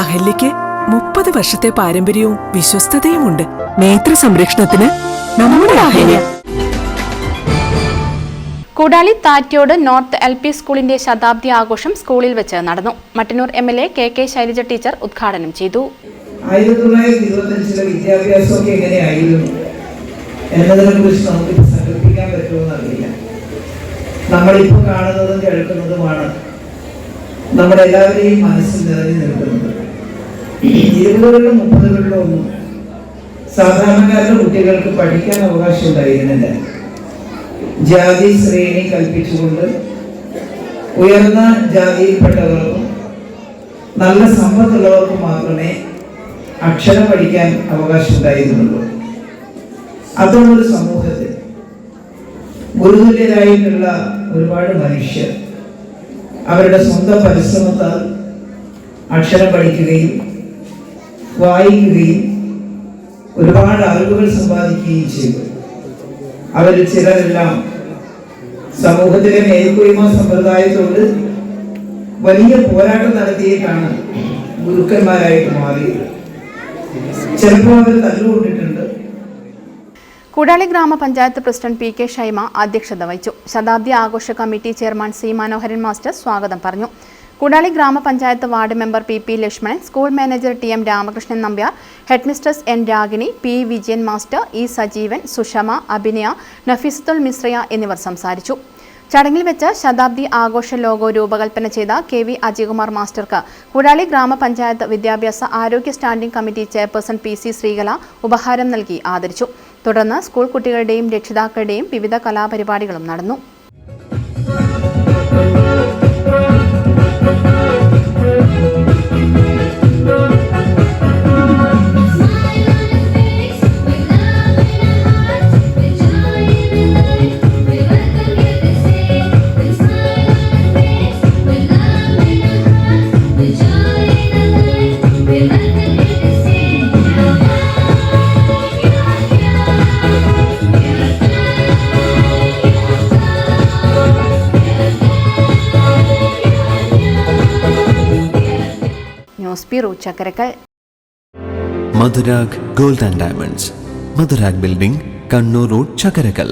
അഹല്യയ്ക്ക് മുപ്പത് വർഷത്തെ പാരമ്പര്യവും വിശ്വസ്തതയുമുണ്ട്. നേത്ര സംരക്ഷണത്തിന് നമ്മുടെ Ahalya. Koodali Thattyode north L P സ്കൂളിന്റെ ശതാബ്ദി ആഘോഷം സ്കൂളിൽ വെച്ച് നടന്നു. Mattannur M L A K K Shailaja teacher ഉദ്ഘാടനം ചെയ്തു. ആയിരത്തി തൊള്ളായിരത്തി ഇരുപത്തഞ്ചിലെ വിദ്യാഭ്യാസമൊക്കെ എങ്ങനെയായിരുന്നു? എന്നതിനെ കുറിച്ച് നമുക്ക് സങ്കല്പിക്കാൻ പറ്റുമെന്ന് അറിയില്ല നമ്മളിപ്പോൾ കാണുന്നതും കേൾക്കുന്നതുമാണ് നമ്മുടെ എല്ലാവരെയും മനസ്സിൽ നിറഞ്ഞു നിൽക്കുന്നത്. ഇരുപതുകളിലും മുപ്പതുകളിലും ഒന്നും സാധാരണക്കാരുടെ കുട്ടികൾക്ക് പഠിക്കാൻ അവകാശം ഉണ്ടായിരുന്നില്ല. ജാതി ശ്രേണി കൽപ്പിച്ചുകൊണ്ട് ഉയർന്ന ജാതിയിൽപ്പെട്ടവർക്കും നല്ല സമ്പത്തുള്ളവർക്കും മാത്രമേ അക്ഷരം പഠിക്കാൻ അവകാശം ഉണ്ടായിരുന്നുള്ളൂ. അതുകൊണ്ടൊരു സമൂഹത്തിൽ ഗുരുതുല്യരായിട്ടുള്ള ഒരുപാട് മനുഷ്യർ അവരുടെ സ്വന്തം പരിശ്രമത്താൽ അക്ഷരം പഠിക്കുകയും വായിക്കുകയും ഒരുപാട് അറിവുകൾ സമ്പാദിക്കുകയും ചെയ്തു. അവരിൽ ചിലരെല്ലാം സമൂഹത്തിലെ മേൽക്കുയമ സമ്പ്രദായത്തോട് വലിയ പോരാട്ടം നടത്തിയിട്ടാണ് ഗുരുക്കന്മാരായിട്ട് മാറിയത്. ചിലപ്പോൾ അവർ തല്ലുകൊണ്ടിട്ടുണ്ട്. കൂടാളി ഗ്രാമപഞ്ചായത്ത് പ്രസിഡന്റ് പി കെ ഷൈമ അധ്യക്ഷത വഹിച്ചു. ശതാബ്ദി ആഘോഷ committee chairman C Manoharan master സ്വാഗതം പറഞ്ഞു. കൂടാളി ഗ്രാമപഞ്ചായത്ത് ward member P P Lakshmanan school manager T M Ramakrishnan Nambiar headmistress N Ragini P Vijayan master E Sajeevan Sushama Abhinaya Nafeesathul Mishraya എന്നിവർ സംസാരിച്ചു. ചടങ്ങിൽ വെച്ച് ശതാബ്ദി ആഘോഷ ലോഗോ രൂപകൽപ്പന ചെയ്ത കെ വി അജയകുമാർ മാസ്റ്റർക്ക് കൂടാളി ഗ്രാമപഞ്ചായത്ത് വിദ്യാഭ്യാസ ആരോഗ്യ standing committee chairperson P C Sreekala ഉപഹാരം നൽകി ആദരിച്ചു. തുടർന്ന് സ്കൂൾ കുട്ടികളുടെയും രക്ഷിതാക്കളുടെയും വിവിധ കലാപരിപാടികളും നടന്നു. News bureau Chakkarakkal Madhuraag gold and diamonds. Madhuraag building Kannur road Chakkarakkal